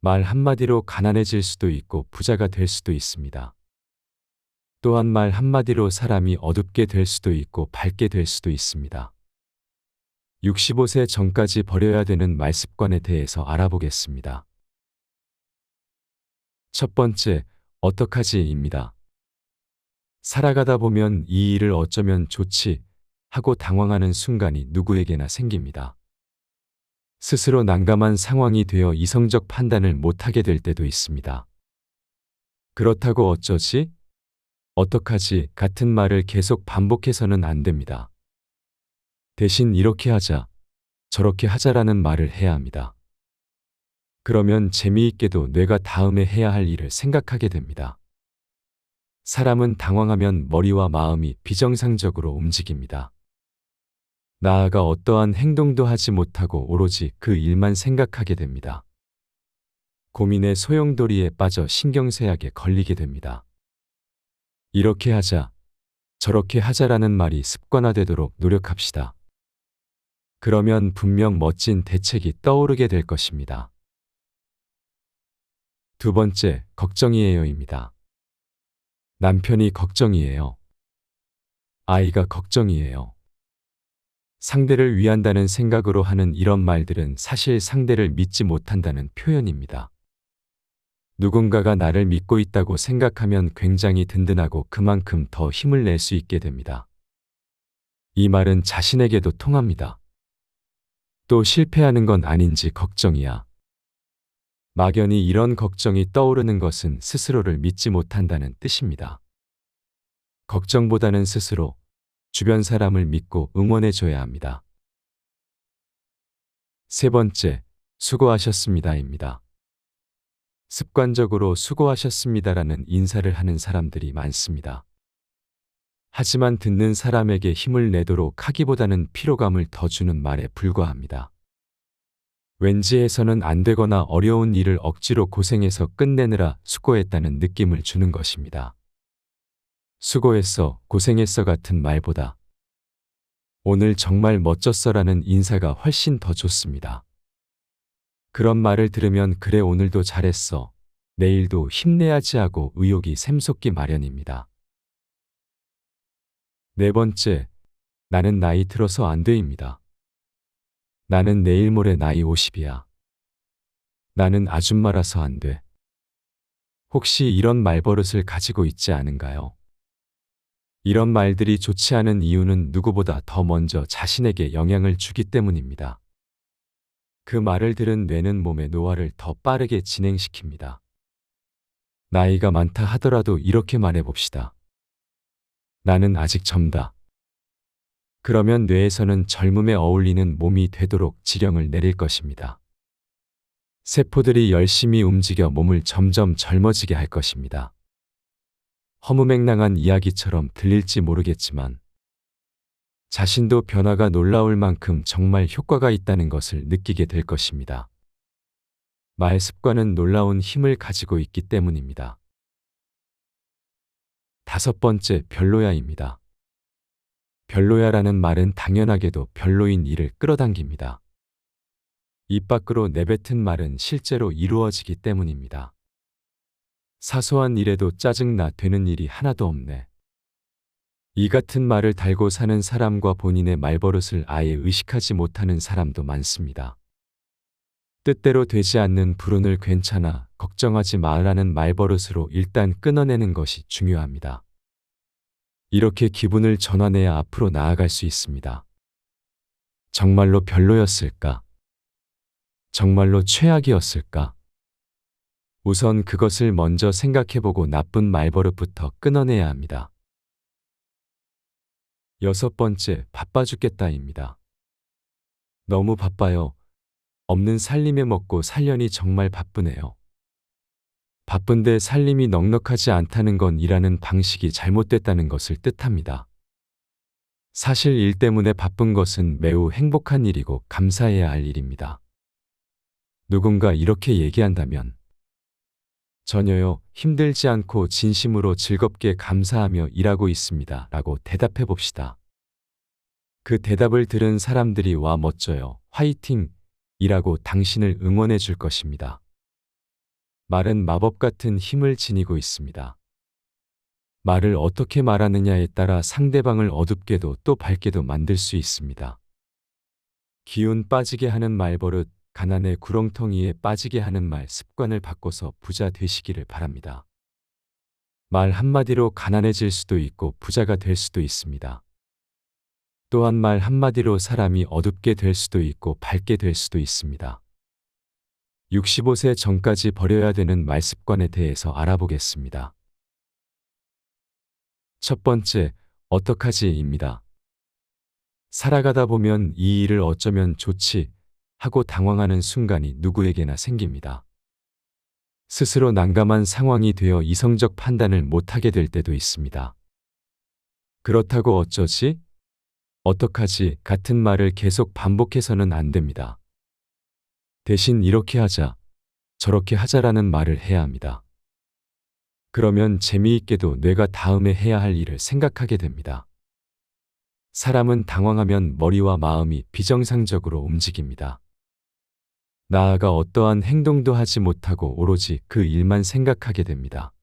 말 한마디로 가난해질 수도 있고 부자가 될 수도 있습니다. 또한 말 한마디로 사람이 어둡게 될 수도 있고 밝게 될 수도 있습니다. 65세 전까지 버려야 되는 말습관에 대해서 알아보겠습니다. 첫 번째, 어떡하지입니다. 살아가다 보면 이 일을 어쩌면 좋지 하고 당황하는 순간이 누구에게나 생깁니다. 스스로 난감한 상황이 되어 이성적 판단을 못하게 될 때도 있습니다. 그렇다고 어쩌지? 어떡하지? 같은 말을 계속 반복해서는 안 됩니다. 대신 이렇게 하자, 저렇게 하자라는 말을 해야 합니다. 그러면 재미있게도 뇌가 다음에 해야 할 일을 생각하게 됩니다. 사람은 당황하면 머리와 마음이 비정상적으로 움직입니다. 나아가 어떠한 행동도 하지 못하고 오로지 그 일만 생각하게 됩니다. 고민의 소용돌이에 빠져 신경쇠약에 걸리게 됩니다. 이렇게 하자, 저렇게 하자라는 말이 습관화되도록 노력합시다. 그러면 분명 멋진 대책이 떠오르게 될 것입니다. 두 번째, 걱정이에요입니다. 남편이 걱정이에요. 아이가 걱정이에요. 상대를 위한다는 생각으로 하는 이런 말들은 사실 상대를 믿지 못한다는 표현입니다. 누군가가 나를 믿고 있다고 생각하면 굉장히 든든하고 그만큼 더 힘을 낼 수 있게 됩니다. 이 말은 자신에게도 통합니다. 또 실패하는 건 아닌지 걱정이야. 막연히 이런 걱정이 떠오르는 것은 스스로를 믿지 못한다는 뜻입니다. 걱정보다는 스스로 주변 사람을 믿고 응원해 줘야 합니다. 세 번째, 수고하셨습니다입니다. 습관적으로 수고하셨습니다라는 인사를 하는 사람들이 많습니다. 하지만 듣는 사람에게 힘을 내도록 하기보다는 피로감을 더 주는 말에 불과합니다. 왠지 해서는 안 되거나 어려운 일을 억지로 고생해서 끝내느라 수고했다는 느낌을 주는 것입니다. 수고했어, 고생했어 같은 말보다 오늘 정말 멋졌어라는 인사가 훨씬 더 좋습니다. 그런 말을 들으면 그래 오늘도 잘했어. 내일도 힘내야지 하고 의욕이 샘솟기 마련입니다. 네 번째, 나는 나이 들어서 안 돼입니다. 나는 내일 모레 나이 50이야. 나는 아줌마라서 안 돼. 혹시 이런 말버릇을 가지고 있지 않은가요? 이런 말들이 좋지 않은 이유는 누구보다 더 먼저 자신에게 영향을 주기 때문입니다. 그 말을 들은 뇌는 몸의 노화를 더 빠르게 진행시킵니다. 나이가 많다 하더라도 이렇게 말해봅시다. 나는 아직 젊다. 그러면 뇌에서는 젊음에 어울리는 몸이 되도록 지령을 내릴 것입니다. 세포들이 열심히 움직여 몸을 점점 젊어지게 할 것입니다. 허무맹랑한 이야기처럼 들릴지 모르겠지만 자신도 변화가 놀라울 만큼 정말 효과가 있다는 것을 느끼게 될 것입니다. 말 습관은 놀라운 힘을 가지고 있기 때문입니다. 다섯 번째 별로야입니다. 별로야라는 말은 당연하게도 별로인 일을 끌어당깁니다. 입 밖으로 내뱉은 말은 실제로 이루어지기 때문입니다. 사소한 일에도 짜증나 되는 일이 하나도 없네. 이 같은 말을 달고 사는 사람과 본인의 말버릇을 아예 의식하지 못하는 사람도 많습니다. 뜻대로 되지 않는 불운을 괜찮아 걱정하지 마라는 말버릇으로 일단 끊어내는 것이 중요합니다. 이렇게 기분을 전환해야 앞으로 나아갈 수 있습니다. 정말로 별로였을까? 정말로 최악이었을까? 우선 그것을 먼저 생각해보고 나쁜 말버릇부터 끊어내야 합니다. 여섯 번째, 바빠 죽겠다입니다. 너무 바빠요. 없는 살림에 먹고 살려니 정말 바쁘네요. 바쁜데 살림이 넉넉하지 않다는 건 일하는 방식이 잘못됐다는 것을 뜻합니다. 사실 일 때문에 바쁜 것은 매우 행복한 일이고 감사해야 할 일입니다. 누군가 이렇게 얘기한다면 전혀요, 힘들지 않고 진심으로 즐겁게 감사하며 일하고 있습니다. 라고 대답해 봅시다. 그 대답을 들은 사람들이 와 멋져요. 화이팅! 이라고 당신을 응원해 줄 것입니다. 말은 마법 같은 힘을 지니고 있습니다. 말을 어떻게 말하느냐에 따라 상대방을 어둡게도 또 밝게도 만들 수 있습니다. 기운 빠지게 하는 말버릇, 가난의 구렁텅이에 빠지게 하는 말 습관을 바꿔서 부자 되시기를 바랍니다. 말 한마디로 가난해질 수도 있고 부자가 될 수도 있습니다. 또한 말 한마디로 사람이 어둡게 될 수도 있고 밝게 될 수도 있습니다. 65세 전까지 버려야 되는 말 습관에 대해서 알아보겠습니다. 첫 번째, 어떡하지입니다. 살아가다 보면 이 일을 어쩌면 좋지 하고 당황하는 순간이 누구에게나 생깁니다. 스스로 난감한 상황이 되어 이성적 판단을 못하게 될 때도 있습니다. 그렇다고 어쩌지? 어떡하지? 같은 말을 계속 반복해서는 안 됩니다. 대신 이렇게 하자, 저렇게 하자라는 말을 해야 합니다. 그러면 재미있게도 뇌가 다음에 해야 할 일을 생각하게 됩니다. 사람은 당황하면 머리와 마음이 비정상적으로 움직입니다. 나아가 어떠한 행동도 하지 못하고 오로지 그 일만 생각하게 됩니다.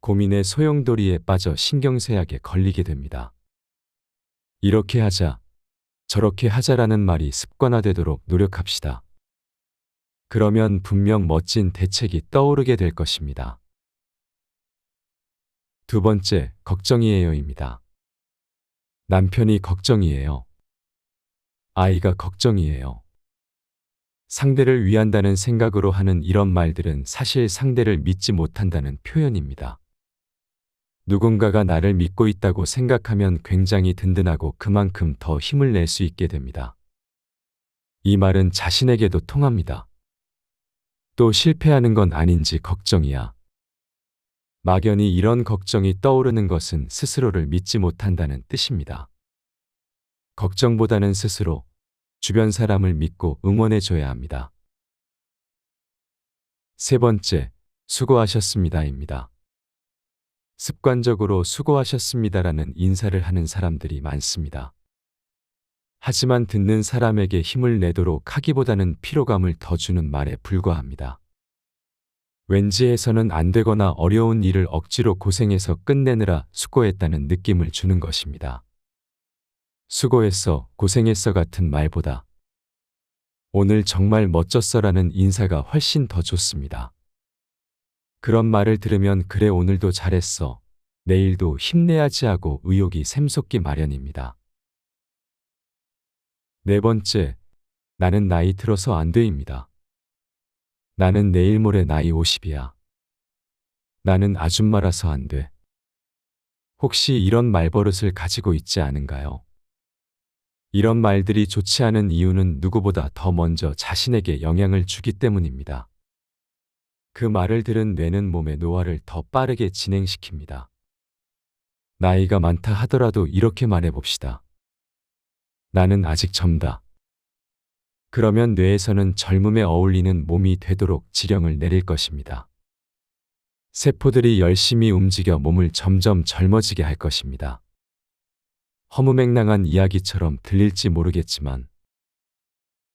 고민의 소용돌이에 빠져 신경쇠약에 걸리게 됩니다. 이렇게 하자, 저렇게 하자라는 말이 습관화되도록 노력합시다. 그러면 분명 멋진 대책이 떠오르게 될 것입니다. 두 번째, 걱정이에요입니다. 남편이 걱정이에요. 아이가 걱정이에요. 상대를 위한다는 생각으로 하는 이런 말들은 사실 상대를 믿지 못한다는 표현입니다. 누군가가 나를 믿고 있다고 생각하면 굉장히 든든하고 그만큼 더 힘을 낼 수 있게 됩니다. 이 말은 자신에게도 통합니다. 또 실패하는 건 아닌지 걱정이야. 막연히 이런 걱정이 떠오르는 것은 스스로를 믿지 못한다는 뜻입니다. 걱정보다는 스스로 주변 사람을 믿고 응원해줘야 합니다. 세 번째, 수고하셨습니다입니다. 습관적으로 수고하셨습니다라는 인사를 하는 사람들이 많습니다. 하지만 듣는 사람에게 힘을 내도록 하기보다는 피로감을 더 주는 말에 불과합니다. 왠지 해서는 안 되거나 어려운 일을 억지로 고생해서 끝내느라 수고했다는 느낌을 주는 것입니다. 수고했어, 고생했어 같은 말보다 오늘 정말 멋졌어라는 인사가 훨씬 더 좋습니다. 그런 말을 들으면 그래 오늘도 잘했어. 내일도 힘내야지 하고 의욕이 샘솟기 마련입니다. 네 번째, 나는 나이 들어서 안 돼입니다. 나는 내일 모레 나이 50이야. 나는 아줌마라서 안 돼. 혹시 이런 말버릇을 가지고 있지 않은가요? 이런 말들이 좋지 않은 이유는 누구보다 더 먼저 자신에게 영향을 주기 때문입니다. 그 말을 들은 뇌는 몸의 노화를 더 빠르게 진행시킵니다. 나이가 많다 하더라도 이렇게 말해봅시다. 나는 아직 젊다. 그러면 뇌에서는 젊음에 어울리는 몸이 되도록 지령을 내릴 것입니다. 세포들이 열심히 움직여 몸을 점점 젊어지게 할 것입니다. 허무맹랑한 이야기처럼 들릴지 모르겠지만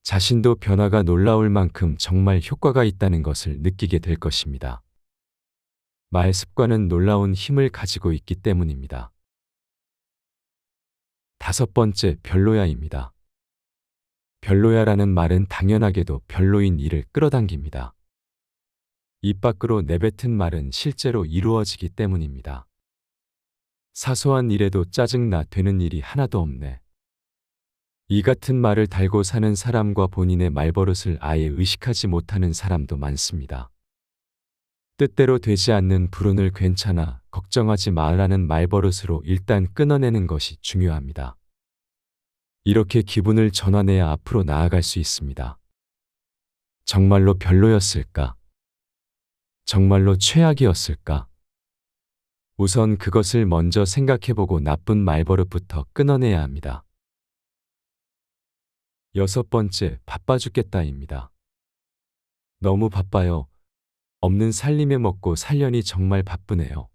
자신도 변화가 놀라울 만큼 정말 효과가 있다는 것을 느끼게 될 것입니다. 말 습관은 놀라운 힘을 가지고 있기 때문입니다. 다섯 번째 별로야입니다. 별로야라는 말은 당연하게도 별로인 일을 끌어당깁니다. 입 밖으로 내뱉은 말은 실제로 이루어지기 때문입니다. 사소한 일에도 짜증나 되는 일이 하나도 없네. 이 같은 말을 달고 사는 사람과 본인의 말버릇을 아예 의식하지 못하는 사람도 많습니다. 뜻대로 되지 않는 불운을 괜찮아 걱정하지 말라는 말버릇으로 일단 끊어내는 것이 중요합니다. 이렇게 기분을 전환해야 앞으로 나아갈 수 있습니다. 정말로 별로였을까? 정말로 최악이었을까? 우선 그것을 먼저 생각해보고 나쁜 말버릇부터 끊어내야 합니다. 여섯 번째, 바빠 죽겠다입니다. 너무 바빠요. 없는 살림에 먹고 살려니 정말 바쁘네요.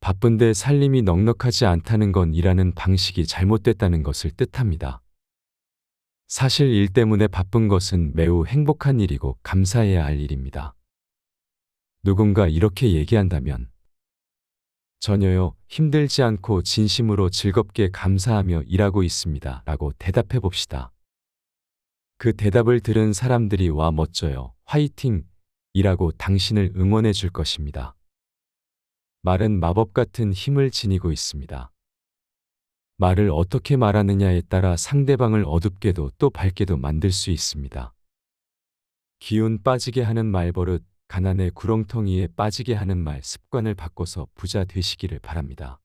바쁜데 살림이 넉넉하지 않다는 건 일하는 방식이 잘못됐다는 것을 뜻합니다. 사실 일 때문에 바쁜 것은 매우 행복한 일이고 감사해야 할 일입니다. 누군가 이렇게 얘기한다면 전혀요. 힘들지 않고 진심으로 즐겁게 감사하며 일하고 있습니다. 라고 대답해 봅시다. 그 대답을 들은 사람들이 와 멋져요. 화이팅! 이라고 당신을 응원해 줄 것입니다. 말은 마법 같은 힘을 지니고 있습니다. 말을 어떻게 말하느냐에 따라 상대방을 어둡게도 또 밝게도 만들 수 있습니다. 기운 빠지게 하는 말버릇, 가난의 구렁텅이에 빠지게 하는 말 습관을 바꿔서 부자 되시기를 바랍니다.